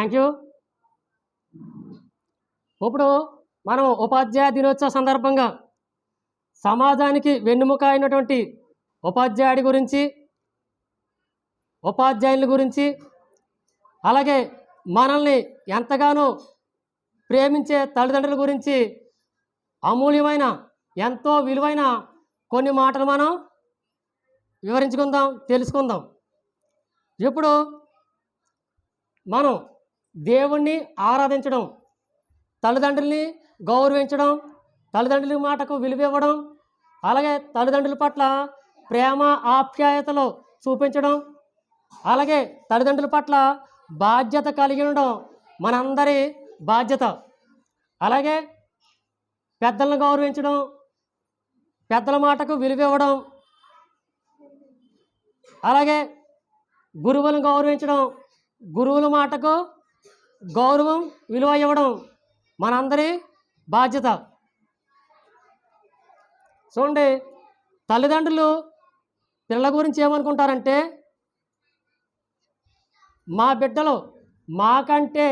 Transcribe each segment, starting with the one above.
Thank you ఇప్పుడు మనం ఉపాధ్యాయ దినోత్సవ సందర్భంగా సమాజానికి వెన్నుముక అయినటువంటి ఉపాధ్యాయుడి గురించి ఉపాధ్యాయుల గురించి అలాగే మనల్ని ఎంతగానో ప్రేమించే తల్లిదండ్రుల గురించి అమూల్యమైన ఎంతో విలువైన కొన్ని మాటలు మనం వివరించుకుందాం తెలుసుకుందాం. ఇప్పుడు మనం దేవుణ్ణి ఆరాధించడం తల్లిదండ్రుల్ని గౌరవించడం తల్లిదండ్రుల మాటకు విలువివ్వడం అలాగే తల్లిదండ్రుల పట్ల ప్రేమ ఆప్యాయతలు చూపించడం అలాగే తల్లిదండ్రుల పట్ల బాధ్యత కలిగి ఉండడం మనందరి బాధ్యత. అలాగే పెద్దలను గౌరవించడం పెద్దల మాటకు విలువివ్వడం అలాగే గురువులను గౌరవించడం గురువుల మాటకు గౌరవం విలువ ఇవ్వడం మనందరి బాధ్యత. చూడండి తల్లిదండ్రులు పిల్లల గురించి ఏమనుకుంటారంటే మా బిడ్డలు మాకంటే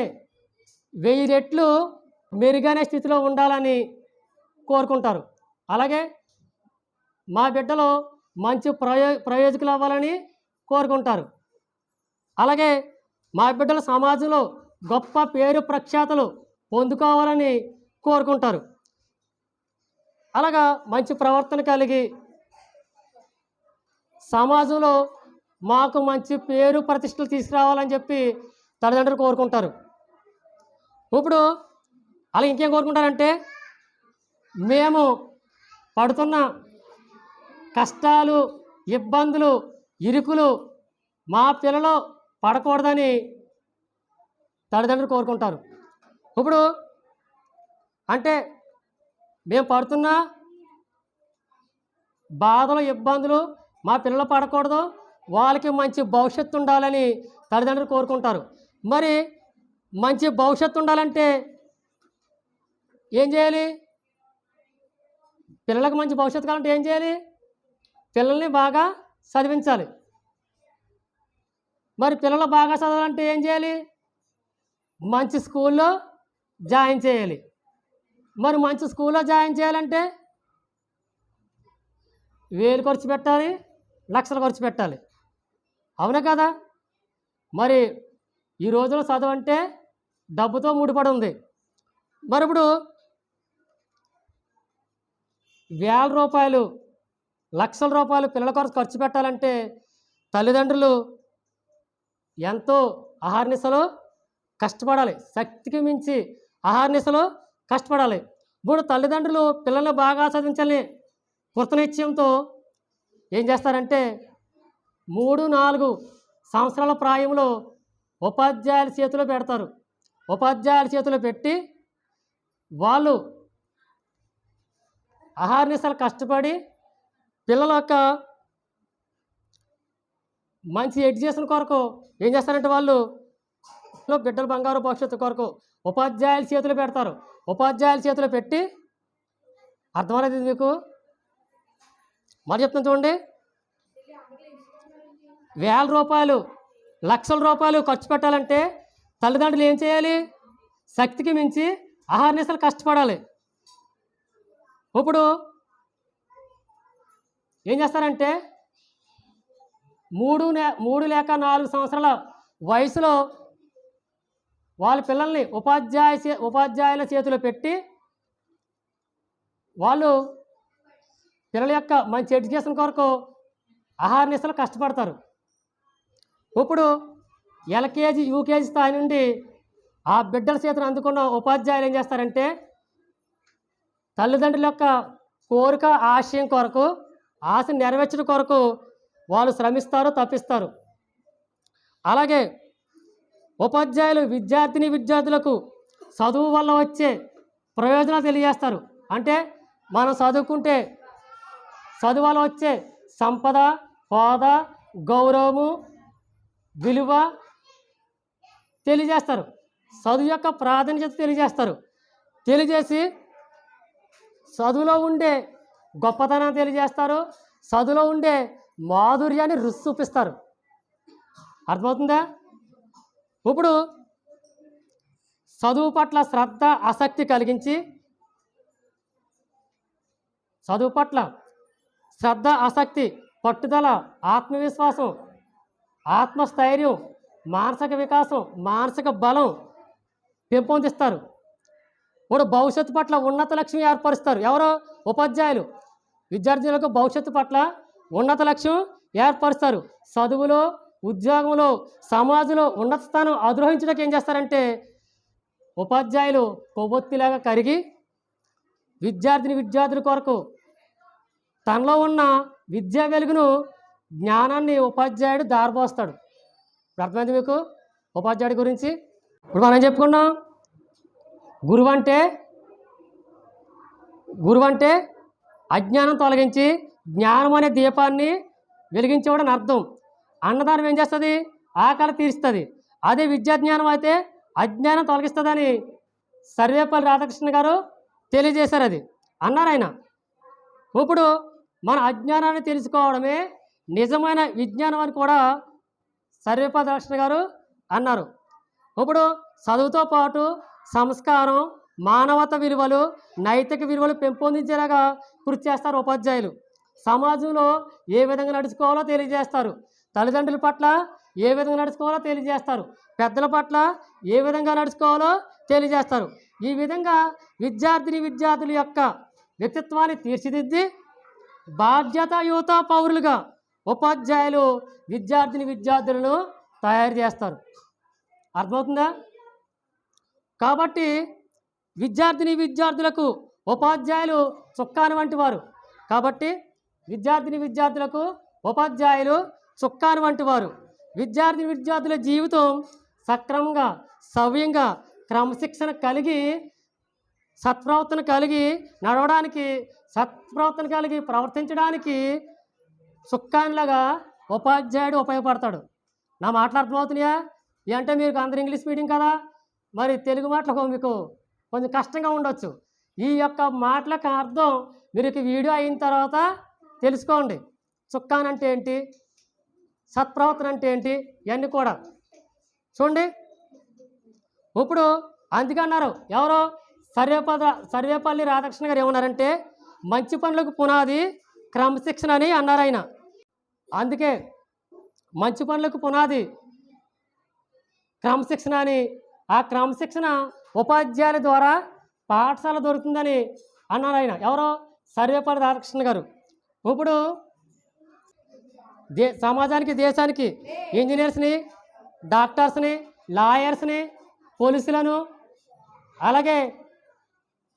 వెయ్యి రెట్లు మెరుగైన స్థితిలో ఉండాలని కోరుకుంటారు. అలాగే మా బిడ్డలు మంచి ప్రయో ప్రయోజకులు అవ్వాలని కోరుకుంటారు. అలాగే మా బిడ్డలు సమాజంలో గొప్ప పేరు ప్రఖ్యాతలు పొందుకోవాలని కోరుకుంటారు. అలాగా మంచి ప్రవర్తన కలిగి సమాజంలో మాకు మంచి పేరు ప్రతిష్టలు తీసుకురావాలని చెప్పి తల్లిదండ్రులు కోరుకుంటారు. ఇప్పుడు అలా ఇంకేం కోరుకుంటారంటే మేము పడుతున్న కష్టాలు ఇబ్బందులు ఇరుకులు మా పిల్లలు పడకూడదని తల్లిదండ్రులు కోరుకుంటారు. ఇప్పుడు అంటే మేము పడుతున్న బాధలు ఇబ్బందులు మా పిల్లలు పడకూడదు. వాళ్ళకి మంచి భవిష్యత్తు ఉండాలని తల్లిదండ్రులు కోరుకుంటారు. మరి మంచి భవిష్యత్తు ఉండాలంటే ఏం చేయాలి? పిల్లలకు మంచి భవిష్యత్తు కావాలంటే ఏం చేయాలి? పిల్లల్ని బాగా చదివించాలి. మరి పిల్లలు బాగా చదవాలంటే ఏం చేయాలి? మంచి స్కూల్లో జాయిన్ చేయాలి. మరి మంచి స్కూల్లో జాయిన్ చేయాలంటే వేలు ఖర్చు పెట్టాలి లక్షలు ఖర్చు పెట్టాలి. అవునా కదా? మరి ఈ రోజుల్లో చదువు అంటే డబ్బుతో ముడిపడి ఉంది మరి ఇప్పుడు వేల రూపాయలు లక్షల రూపాయలు పిల్లల కొరకు ఖర్చు పెట్టాలంటే తల్లిదండ్రులు ఎంతో అహర్నిశలో కష్టపడాలి. శక్తికి మించి అహర్నిశలో కష్టపడాలి. ఇప్పుడు తల్లిదండ్రులు పిల్లల్ని బాగా చదివించాలని కృతనిశ్చయంతో ఏం చేస్తారంటే మూడు నాలుగు సంవత్సరాల ప్రాయంలో ఉపాధ్యాయుల చేతిలో పెడతారు. ఉపాధ్యాయుల చేతిలో పెట్టి వాళ్ళు అహర్నిశలు కష్టపడి పిల్లల యొక్క మంచి ఎడ్యుకేషన్ కొరకు ఏం చేస్తారంటే వాళ్ళు లో బిడ్డల బంగారు భవిష్యత్తు కొరకు ఉపాధ్యాయుల చేతులు పెడతారు. ఉపాధ్యాయుల చేతులు పెట్టి అర్థమనేది మీకు? మరి చెప్తాను చూడండి. వేల రూపాయలు లక్షల రూపాయలు ఖర్చు పెట్టాలంటే తల్లిదండ్రులు ఏం చేయాలి? శక్తికి మించి అహర్నిశలు కష్టపడాలి. ఇప్పుడు ఏం చేస్తారంటే మూడు మూడు లేక నాలుగు సంవత్సరాల వయసులో వాళ్ళ పిల్లల్ని ఉపాధ్యాయ ఉపాధ్యాయుల చేతిలో పెట్టి వాళ్ళు పిల్లల యొక్క మంచి ఎడ్యుకేషన్ కొరకు ఆహారనిశలు కష్టపడతారు. ఇప్పుడు ఎల్కేజీ యూకేజీ స్థాయి నుండి ఆ బిడ్డల చేతిని అందుకున్న ఉపాధ్యాయులు ఏం చేస్తారంటే తల్లిదండ్రుల యొక్క కోరిక ఆశయం కొరకు ఆశ నెరవేర్చడం కొరకు వాళ్ళు శ్రమిస్తారు తప్పిస్తారు. అలాగే ఉపాధ్యాయులు విద్యార్థిని విద్యార్థులకు చదువు వల్ల వచ్చే ప్రయోజనాలు తెలియజేస్తారు. అంటే మనం చదువుకుంటే చదువు వల్ల వచ్చే సంపద హోదా గౌరవము విలువ తెలియజేస్తారు. చదువు యొక్క ప్రాధాన్యత తెలియజేస్తారు. తెలియజేసి చదువులో ఉండే గొప్పతనాన్ని తెలియజేస్తారు. చదువులో ఉండే మాధుర్యాన్ని రుచి చూపిస్తారు. అర్థమవుతుందా? ఇప్పుడు చదువు పట్ల శ్రద్ధ ఆసక్తి కలిగించి చదువు పట్ల శ్రద్ధ ఆసక్తి పట్టుదల ఆత్మవిశ్వాసం ఆత్మస్థైర్యం మానసిక వికాసం మానసిక బలం పెంపొందిస్తారు. ఇప్పుడు భవిష్యత్తు పట్ల ఉన్నత లక్ష్యం ఏర్పరుస్తారు. ఎవరో? ఉపాధ్యాయులు. విద్యార్థులకు భవిష్యత్తు పట్ల ఉన్నత లక్ష్యం ఏర్పరుస్తారు. చదువులో ఉద్యోగంలో సమాజంలో ఉన్నత స్థానం అధిరోహించడానికి ఏం చేస్తారంటే ఉపాధ్యాయులు కొవ్వొత్తిలాగా కరిగి విద్యార్థిని విద్యార్థుల కొరకు తనలో ఉన్న విద్యా వెలుగును జ్ఞానాన్ని ఉపాధ్యాయుడు దారిపోస్తాడు అర్థమైంది మీకు? ఉపాధ్యాయుడి గురించి ఇప్పుడు మనం చెప్పుకున్నాం? గురువు అంటే గురువు అంటే అజ్ఞానం తొలగించి జ్ఞానం అనే దీపాన్ని వెలిగించేవాడని అర్థం. అన్నదానం ఏం చేస్తుంది? ఆకలి తీరుస్తుంది. అదే విద్యా జ్ఞానం అయితే అజ్ఞానం తొలగిస్తుందని సర్వేపల్లి రాధాకృష్ణ గారు తెలియజేశారు అది. అన్నారు ఆయన. ఇప్పుడు మన అజ్ఞానాన్ని తెలుసుకోవడమే నిజమైన విజ్ఞానం అని కూడా సర్వేపల్లి రాధాకృష్ణ గారు అన్నారు. ఇప్పుడు చదువుతో పాటు సంస్కారం మానవత విలువలు నైతిక విలువలు పెంపొందించేలాగా కృషి చేస్తారు ఉపాధ్యాయులు. సమాజంలో ఏ విధంగా నడుచుకోవాలో తెలియజేస్తారు. తల్లిదండ్రుల పట్ల ఏ విధంగా నడుచుకోవాలో తెలియజేస్తారు. పెద్దల పట్ల ఏ విధంగా నడుచుకోవాలో తెలియజేస్తారు. ఈ విధంగా విద్యార్థిని విద్యార్థుల యొక్క వ్యక్తిత్వాన్ని తీర్చిదిద్ది బాధ్యతాయుత పౌరులుగా ఉపాధ్యాయులు విద్యార్థిని విద్యార్థులను తయారు చేస్తారు. అర్థమవుతుందా? కాబట్టి విద్యార్థిని విద్యార్థులకు ఉపాధ్యాయులు చుక్కాను వంటి వారు. కాబట్టి విద్యార్థిని విద్యార్థులకు ఉపాధ్యాయులు చుక్కాను వంటి వారు. విద్యార్థి విద్యార్థుల జీవితం సక్రమంగా సవ్యంగా క్రమశిక్షణ కలిగి సత్ప్రవర్తన కలిగి నడవడానికి సత్ప్రవర్తన కలిగి ప్రవర్తించడానికి చుక్కానిలాగా ఉపాధ్యాయుడు ఉపయోగపడతాడు. నా మాటలు అర్థమవుతున్నాయా? ఇవి అంటే మీకు అందరు ఇంగ్లీష్ మీడియం కదా? మరి తెలుగు మాటలకు మీకు కొంచెం కష్టంగా ఉండొచ్చు. ఈ యొక్క మాటలకు అర్థం మీరు వీడియో అయిన తర్వాత తెలుసుకోండి. చుక్కాన్ అంటే ఏంటి? సత్ప్రవర్తన అంటే ఏంటి? ఇవన్నీ కూడా. చూడండి. ఇప్పుడు అందుకే అన్నారు ఎవరో? సర్వేపద సర్వేపల్లి రాధాకృష్ణ గారు ఏమన్నారంటే మంచి పనులకు పునాది క్రమశిక్షణ అని అన్నారు ఆయన. అందుకే మంచి పనులకు పునాది క్రమశిక్షణ అని ఆ క్రమశిక్షణ ఉపాధ్యాయుల ద్వారా పాఠశాల దొరుకుతుందని అన్నారు ఆయన. ఎవరో? సర్వేపల్లి రాధాకృష్ణ గారు. ఇప్పుడు దే సమాజానికి దేశానికి ఇంజనీర్స్ని డాక్టర్స్ని లాయర్స్ని పోలీసులను అలాగే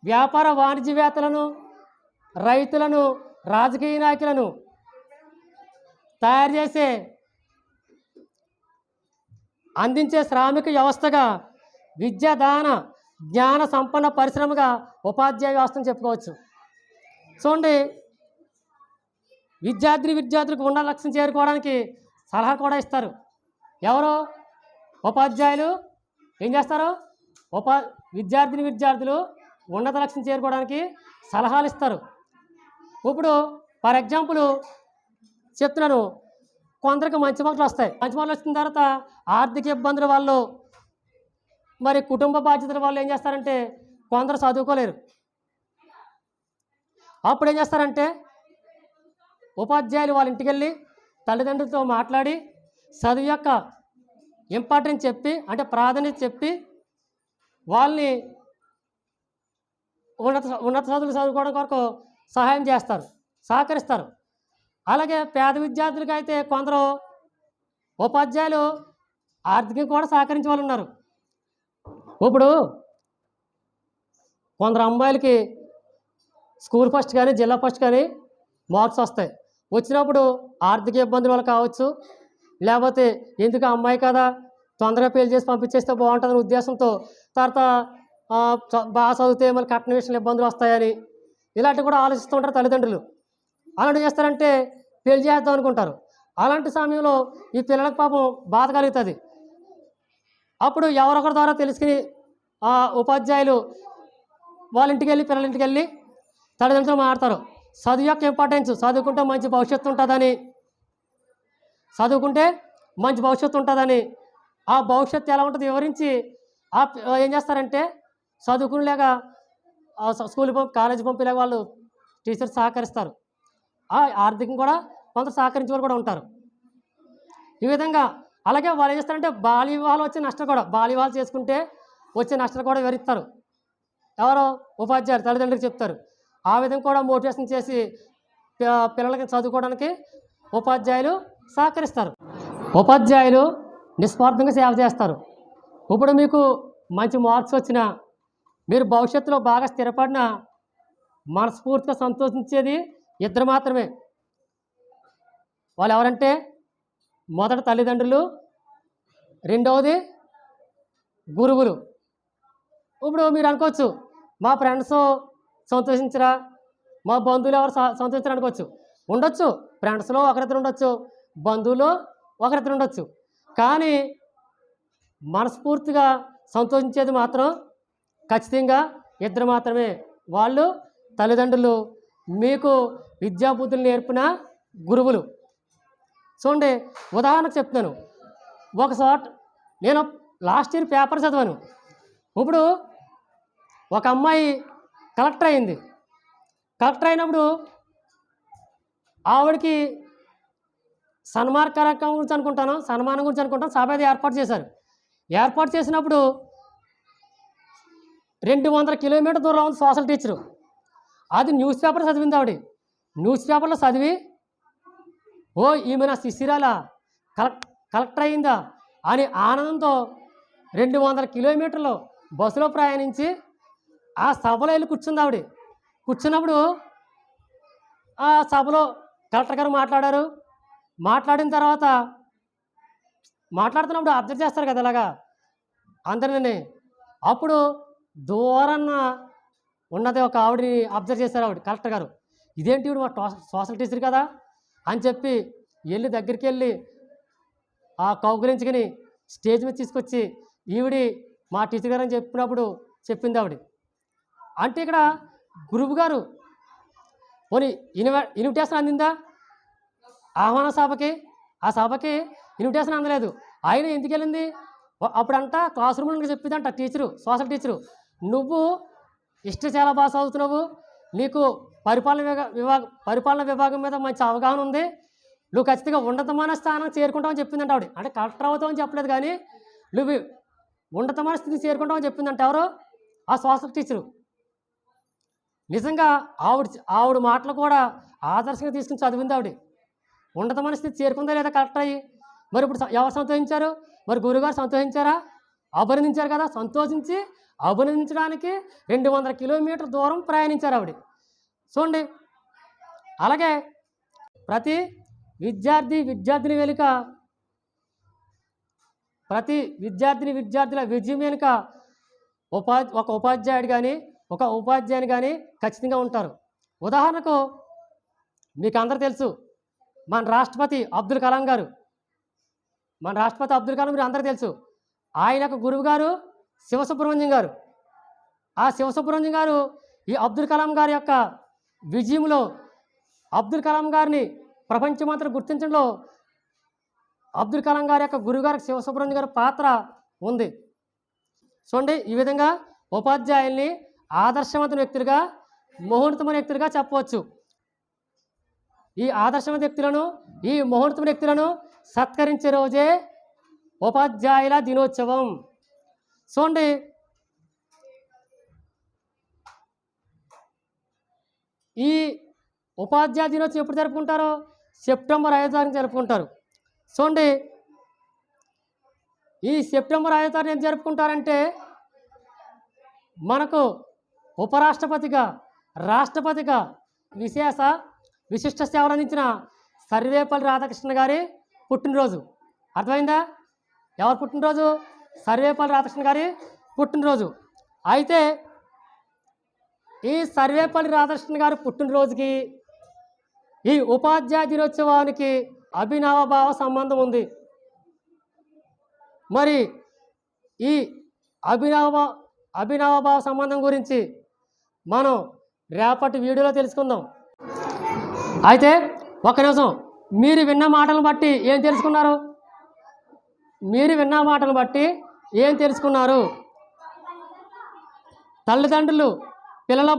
వ్యాపార వాణిజ్యవేత్తలను రైతులను రాజకీయ నాయకులను తయారు చేసే అందించే శ్రామిక వ్యవస్థగా విద్యాదాన జ్ఞాన సంపన్న పరిశ్రమగా ఉపాధ్యాయ వ్యవస్థను చెప్పుకోవచ్చు. చూడండి విద్యార్థిని విద్యార్థులకు ఉన్న లక్ష్యం చేరుకోవడానికి సలహా కూడా ఇస్తారు. ఎవరు? ఉపాధ్యాయులు ఏం చేస్తారు? ఉపా విద్యార్థిని విద్యార్థులు ఉన్నత లక్ష్యం చేరుకోవడానికి సలహాలు ఇస్తారు. ఇప్పుడు ఫర్ ఎగ్జాంపుల్ చెప్తున్నాను. కొందరికి మంచి మార్కులు వస్తాయి. మంచి మార్కులు వచ్చిన తర్వాత ఆర్థిక ఇబ్బందుల వాళ్ళు మరి కుటుంబ బాధ్యతల వాళ్ళు ఏం చేస్తారంటే కొందరు చదువుకోలేరు. అప్పుడు ఏం చేస్తారంటే ఉపాధ్యాయులు వాళ్ళ ఇంటికి వెళ్ళి తల్లిదండ్రులతో మాట్లాడి చదువు యొక్క ఇంపార్టెన్స్ చెప్పి అంటే ప్రాధాన్యత చెప్పి వాళ్ళని ఉన్నత ఉన్నత చదువులు చదువుకోవడం కొరకు సహాయం చేస్తారు సహకరిస్తారు. అలాగే పేద విద్యార్థులకి అయితే కొందరు ఉపాధ్యాయులు ఆర్థికంగా కూడా సహకరించే వాళ్ళు ఉన్నారు. ఇప్పుడు కొందరు అమ్మాయిలకి స్కూల్ ఫస్ట్ కానీ జిల్లా ఫస్ట్ కానీ మార్క్స్ వస్తాయి. వచ్చినప్పుడు ఆర్థిక ఇబ్బందుల వల్ల కావచ్చు లేకపోతే ఎందుకు ఆ అమ్మాయి కదా తొందరగా పెళ్ళి చేసి పంపించేస్తే బాగుంటుందని ఉద్దేశంతో తర్వాత బాగా చదివితే మళ్ళీ కట్న విషయంలో ఇబ్బందులు వస్తాయని ఇలాంటివి కూడా ఆలోచిస్తూ ఉంటారు తల్లిదండ్రులు. అలాంటి చేస్తారంటే పెళ్ళి చేద్దాం అనుకుంటారు. అలాంటి సమయంలో ఈ పిల్లలకు పాపం బాధ కలుగుతుంది. అప్పుడు ఎవరొకరి ద్వారా తెలుసుకుని ఆ ఉపాధ్యాయులు వాళ్ళ ఇంటికి వెళ్ళి పిల్లల ఇంటికి వెళ్ళి తల్లిదండ్రులు మాట్లాడతారు. చదువు యొక్క ఇంపార్టెన్స్ చదువుకుంటే మంచి భవిష్యత్తు ఉంటుందని. చదువుకుంటే మంచి భవిష్యత్తు ఉంటుందని. ఆ భవిష్యత్తు ఎలా ఉంటుంది వివరించి ఆ ఏం చేస్తారంటే చదువుకునేలాగా స్కూల్ పంపి కాలేజీ పంపేలాగా వాళ్ళు టీచర్స్ సహకరిస్తారు. ఆ ఆర్థికంగా కూడా కొంత సహకరించే వాళ్ళు కూడా ఉంటారు. ఈ విధంగా అలాగే వాళ్ళు ఏం చేస్తారంటే బాల్య వివాహాలు వచ్చే నష్టం కూడా బాల్య వివాహాలు చేసుకుంటే వచ్చే నష్టాలు కూడా వివరిస్తారు. ఎవరో ఉపాధ్యాయులు తల్లిదండ్రులకు చెప్తారు. ఆ విధంగా కూడా మోటివేషన్ చేసి పిల్లలకి చదువుకోవడానికి ఉపాధ్యాయులు సహకరిస్తారు. ఉపాధ్యాయులు నిస్వార్థంగా సేవ చేస్తారు. ఇప్పుడు మీకు మంచి మార్క్స్ వచ్చినా మీరు భవిష్యత్తులో బాగా స్థిరపడిన మనస్ఫూర్తిగా సంతోషించేది ఇద్దరు మాత్రమే. వాళ్ళు ఎవరంటే మొదట తల్లిదండ్రులు రెండవది గురువులు. ఇప్పుడు మీరు అనుకోవచ్చు మా ఫ్రెండ్స్ సంతోషించరా. మా బంధువులు ఎవరు స- సంతోషించరా అనుకోవచ్చు ఉండొచ్చు. ఫ్రెండ్స్లో ఒకరిద్దరు ఉండొచ్చు. బంధువులు ఒకరిద్దరు ఉండొచ్చు. కానీ మనస్ఫూర్తిగా సంతోషించేది మాత్రం ఖచ్చితంగా ఇద్దరు మాత్రమే. వాళ్ళు తల్లిదండ్రులు మీకు విద్యాబుద్ధులు నేర్పిన గురువులు. చూడండి ఉదాహరణకు చెప్తున్నాను. ఒక చోట నేను లాస్ట్ ఇయర్ పేపర్ చదివాను. ఇప్పుడు ఒక అమ్మాయి కలెక్టర్ అయింది. కలెక్టర్ అయినప్పుడు ఆవిడకి సన్మాన కార్యక్రమం గురించి అనుకుంటాను. సన్మానం గురించి అనుకుంటాను. సభ అది ఏర్పాటు చేశారు. ఏర్పాటు చేసినప్పుడు రెండు వందల కిలోమీటర్ దూరం ఉంది సోషల్ టీచరు. అది న్యూస్ పేపర్ చదివింది ఆవిడ. న్యూస్ పేపర్లో చదివి ఓ ఈమె నా శిశిరాల కలెక్ట్ కలెక్టర్ అయిందా అని ఆనందంతో రెండు వందల కిలోమీటర్లు బస్సులో ప్రయాణించి ఆ సభలో వెళ్ళి కూర్చుంది ఆవిడ. కూర్చున్నప్పుడు ఆ సభలో కలెక్టర్ గారు మాట్లాడారు. మాట్లాడిన తర్వాత మాట్లాడుతున్నప్పుడు అబ్జర్వ్ చేస్తారు కదా ఇలాగా. అందరిని. అప్పుడు దూరాన్న ఉన్నది ఒక ఆవిడని అబ్జర్వ్ చేశారు ఆవిడ కలెక్టర్ గారు. ఇదేంటి ఇవిడు మా సోషల్ టీచర్ కదా అని చెప్పి వెళ్ళి దగ్గరికి వెళ్ళి ఆ కౌగులించుకుని స్టేజ్ మీద తీసుకొచ్చి ఈవిడి మా టీచర్ గారు అని చెప్పినప్పుడు చెప్పింది ఆవిడ. అంటే ఇక్కడ గురువు గారు పోనీ ఇన్వ ఇన్విటేషన్ అందిందా? ఆహ్వాన సభకి ఆ సభకి ఇన్విటేషన్ అందలేదు. ఆయన ఎందుకు వెళ్ళింది? అ- అప్పుడంట క్లాస్ రూమ్లో చెప్పిందంట టీచరు సోషల్ టీచరు. నువ్వు ఇష్ట చాలా బాగా చదువుతున్నావు. నీకు పరిపాలన విభా విభాగం పరిపాలన విభాగం మీద మంచి అవగాహన ఉంది. నువ్వు ఖచ్చితంగా ఉన్నతమైన స్థానం చేరుకుంటావని చెప్పిందంట ఆవిడ. అంటే కలెక్టర్ అవుతామని చెప్పలేదు కానీ నువ్వు ఉన్నతమైన స్థితికి చేరుకుంటావని చెప్పిందంట ఎవరు? ఆ సోషల్ టీచరు. నిజంగా ఆవిడ ఆవిడ మాటలు కూడా ఆదర్శంగా తీసుకుని చదివింది ఆవిడ. ఉన్నతమైన స్థితి చేరుకుందా లేదా కరెక్ట్ అయ్యి? మరి ఇప్పుడు ఎవరు సంతోషించారు? మరి గురుగారు సంతోషించారా? అభినందించారు కదా సంతోషించి అభినందించడానికి రెండు వందల కిలోమీటర్ దూరం ప్రయాణించారు ఆవిడ. చూడండి. అలాగే ప్రతి విద్యార్థి విద్యార్థిని వెనుక ప్రతి విద్యార్థిని విద్యార్థుల విజయం వెనుక ఉపా ఒక ఉపాధ్యాయుడు కానీ ఒక ఉపాధ్యాయుని కానీ ఖచ్చితంగా ఉంటారు. ఉదాహరణకు మీకు అందరూ తెలుసు మన రాష్ట్రపతి అబ్దుల్ కలాం గారు. మన రాష్ట్రపతి అబ్దుల్ కలాం మీరు అందరూ తెలుసు. ఆయనకు గురువు గారు శివసుబ్రహ్మణ్యం గారు. ఆ శివసుబ్రహ్మణ్యం గారు ఈ అబ్దుల్ కలాం గారి యొక్క విజయంలో అబ్దుల్ కలాం గారిని ప్రపంచమంతా గుర్తించడంలో అబ్దుల్ కలాం గారి యొక్క గురుగారు శివసుబ్రహ్మణ్యం గారి పాత్ర ఉంది. చూడండి ఈ విధంగా ఉపాధ్యాయుల్ని ఆదర్శవంతమైన వ్యక్తులుగా మహోన్నతమైన వ్యక్తులుగా చెప్పవచ్చు. ఈ ఆదర్శవంత వ్యక్తులను ఈ మహోన్నతమైన వ్యక్తులను సత్కరించే రోజే ఉపాధ్యాయుల దినోత్సవం. చూడండి. ఈ ఉపాధ్యాయ దినోత్సవం ఎప్పుడు జరుపుకుంటారో? సెప్టెంబర్ ఐదో తారీఖు జరుపుకుంటారు. చూడండి. ఈ సెప్టెంబర్ ఐదో తారీఖు ఏం జరుపుకుంటారంటే మనకు ఉపరాష్ట్రపతిగా రాష్ట్రపతిగా విశేష విశిష్ట సేవలు అందించిన సర్వేపల్లి రాధాకృష్ణ గారి పుట్టినరోజు. అర్థమైందా? ఎవరు పుట్టినరోజు? సర్వేపల్లి రాధాకృష్ణ గారి పుట్టినరోజు. అయితే ఈ సర్వేపల్లి రాధాకృష్ణ గారి పుట్టినరోజుకి ఈ ఉపాధ్యాయ దినోత్సవానికి అభినవభావ సంబంధం ఉంది. మరి ఈ అభినవ అభినవభావ సంబంధం గురించి మనం రేపటి వీడియోలో తెలుసుకుందాం. అయితే ఒక నిమిషం మీరు విన్న మాటలను బట్టి ఏం తెలుసుకున్నారు? మీరు విన్న మాటలను బట్టి ఏం తెలుసుకున్నారు? తల్లిదండ్రులు పిల్లల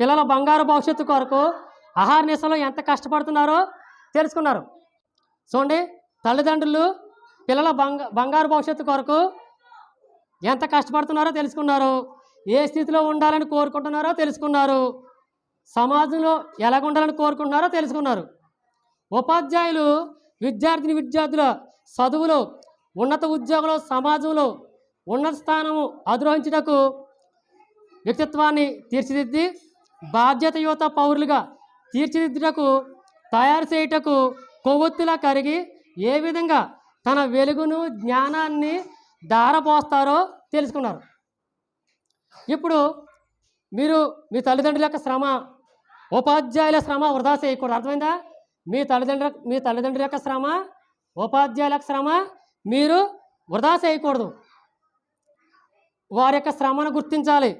పిల్లల బంగారు భవిష్యత్తు కొరకు ఆహార నిశలో ఎంత కష్టపడుతున్నారో తెలుసుకున్నారు. చూడండి తల్లిదండ్రులు పిల్లల బంగ బంగారు భవిష్యత్తు కొరకు ఎంత కష్టపడుతున్నారో తెలుసుకున్నారు. ఏ స్థితిలో ఉండాలని కోరుకుంటున్నారో తెలుసుకున్నారు. సమాజంలో ఎలాగ ఉండాలని కోరుకుంటున్నారో తెలుసుకున్నారు. ఉపాధ్యాయులు విద్యార్థిని విద్యార్థుల చదువులో ఉన్నత ఉద్యోగంలో సమాజంలో ఉన్నత స్థానము అధిరోహించుటకు వ్యక్తిత్వాన్ని తీర్చిదిద్ది బాధ్యతయుత పౌరులుగా తీర్చిదిద్దుటకు తయారు చేయుటకు కొవ్వొత్తులా కరిగి ఏ విధంగా తన వెలుగును జ్ఞానాన్ని దారపోస్తారో తెలుసుకున్నారు. ఇప్పుడు మీరు మీ తల్లిదండ్రుల యొక్క శ్రమ ఉపాధ్యాయుల శ్రమ వృధా చేయకూడదు. అర్థమైందా? మీ తల్లిదండ్రుల మీ తల్లిదండ్రుల యొక్క శ్రమ ఉపాధ్యాయుల యొక్క శ్రమ మీరు వృధా చేయకూడదు. వారి యొక్క శ్రమను గుర్తించాలి.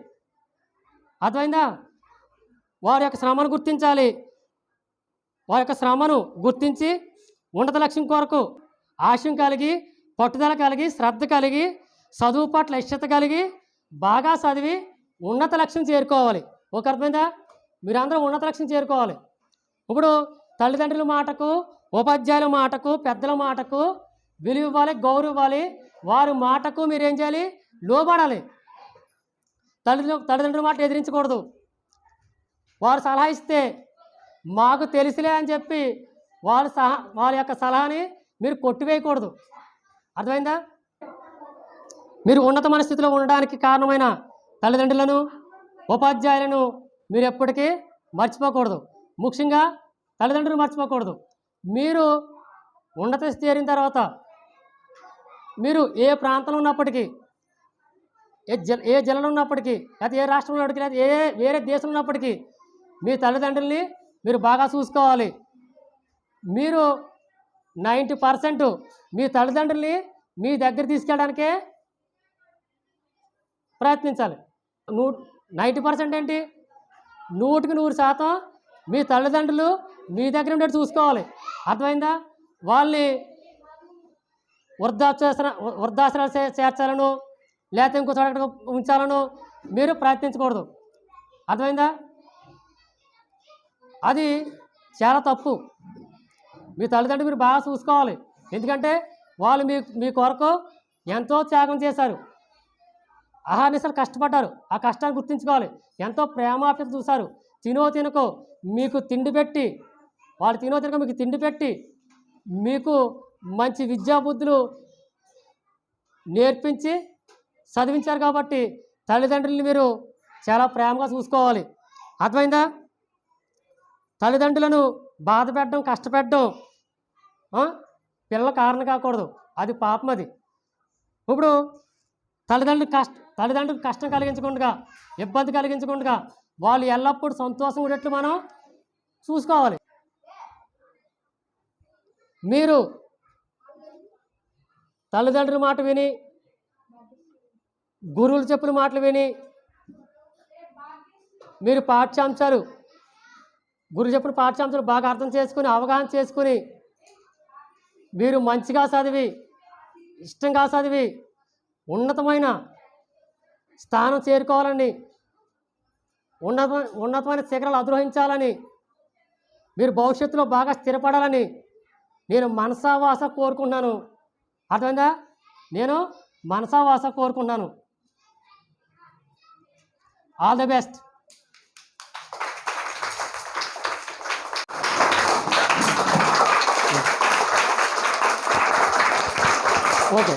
అర్థమైందా? వారి యొక్క శ్రమను గుర్తించాలి. వారి యొక్క శ్రమను గుర్తించి ఉన్నత లక్ష్యం కొరకు ఆశయం కలిగి పట్టుదల కలిగి శ్రద్ధ కలిగి చదువు పట్ల ఇష్టత కలిగి బాగా చదివి ఉన్నత లక్ష్యం చేరుకోవాలి. ఒక అర్థమైందా? మీరందరూ ఉన్నత లక్ష్యం చేరుకోవాలి. ఇప్పుడు తల్లిదండ్రుల మాటకు ఉపాధ్యాయుల మాటకు పెద్దల మాటకు విలువ ఇవ్వాలి గౌరవ ఇవ్వాలి వారి మాటకు మీరు ఏం చేయాలి? లోబడాలి. తల్లిదండ్రులు తల్లిదండ్రుల మాట ఎదిరించకూడదు. వారు సలహా ఇస్తే మాకు తెలుసులే అని చెప్పి వాళ్ళ సహా వాళ్ళ యొక్క సలహాని మీరు కొట్టివేయకూడదు. అర్థమైందా? మీరు ఉన్నతమైన స్థితిలో ఉండడానికి కారణమైన తల్లిదండ్రులను ఉపాధ్యాయులను మీరు ఎప్పటికీ మర్చిపోకూడదు. ముఖ్యంగా తల్లిదండ్రులు మర్చిపోకూడదు. మీరు ఉన్నత స్థితి చేరిన తర్వాత మీరు ఏ ప్రాంతంలో ఉన్నప్పటికీ ఏ జిల్ ఏ జిల్లాలో ఉన్నప్పటికీ లేకపోతే ఏ రాష్ట్రంలో ఉన్నప్పటికీ లేకపోతే ఏ వేరే దేశంలో ఉన్నప్పటికీ మీ తల్లిదండ్రుల్ని మీరు బాగా చూసుకోవాలి. మీరు నైంటీ పర్సెంట్ మీ తల్లిదండ్రుల్ని మీ దగ్గర తీసుకెళ్ళడానికే ప్రయత్నించాలి. నూ నైంటీ పర్సెంట్ ఏంటి? నూటికి నూరు శాతం మీ తల్లిదండ్రులు మీ దగ్గర ఉండేట్టు చూసుకోవాలి. అర్థమైందా? వాళ్ళని వృద్ధాశ్ర వృద్ధాశ్రాలు చే- చేర్చాలను లేకపోతే ఇంకో చోట ఉంచాలను మీరు ప్రయత్నించకూడదు. అర్థమైందా? అది చాలా తప్పు. మీ తల్లిదండ్రులు మీరు బాగా చూసుకోవాలి. ఎందుకంటే వాళ్ళు మీ మీ కొరకు ఎంతో త్యాగం చేశారు. అహానిసలు కష్టపడ్డారు. ఆ కష్టాన్ని గుర్తించుకోవాలి. ఎంతో ప్రేమాప్యత చూశారు. తినో తినకో మీకు తిండి పెట్టి వాళ్ళు తినో తినకో మీకు తిండి పెట్టి మీకు మంచి విద్యాబుద్ధులు నేర్పించి చదివించారు కాబట్టి తల్లిదండ్రుల్ని మీరు చాలా ప్రేమగా చూసుకోవాలి. అర్థమైందా? తల్లిదండ్రులను బాధ పెట్టడం కష్టపెట్టడం పిల్లల కారణం కాకూడదు. అది పాపం అది. ఇప్పుడు తల్లిదండ్రులు కష్ట తల్లిదండ్రులకు కష్టం కలిగించకుండా ఇబ్బంది కలిగించకుండా వాళ్ళు ఎల్లప్పుడూ సంతోషం ఉండేట్లు మనం చూసుకోవాలి. మీరు తల్లిదండ్రుల మాట విని గురువులు చెప్పిన మాటలు విని మీరు పాఠ్యాంశాలు గురు చెప్పిన పాఠ్యాంశాలు బాగా అర్థం చేసుకుని అవగాహన చేసుకుని మీరు మంచిగా చదివి ఇష్టంగా చదివి ఉన్నతమైన స్థానం చేరుకోవాలని ఉన్నత ఉన్నతమైన శిఖరాలు అధిరోహించాలని మీరు భవిష్యత్తులో బాగా స్థిరపడాలని నేను మనసావాస కోరుకుంటున్నాను. అర్థమైందా? నేను మనసావాస కోరుకుంటున్నాను. All the best okay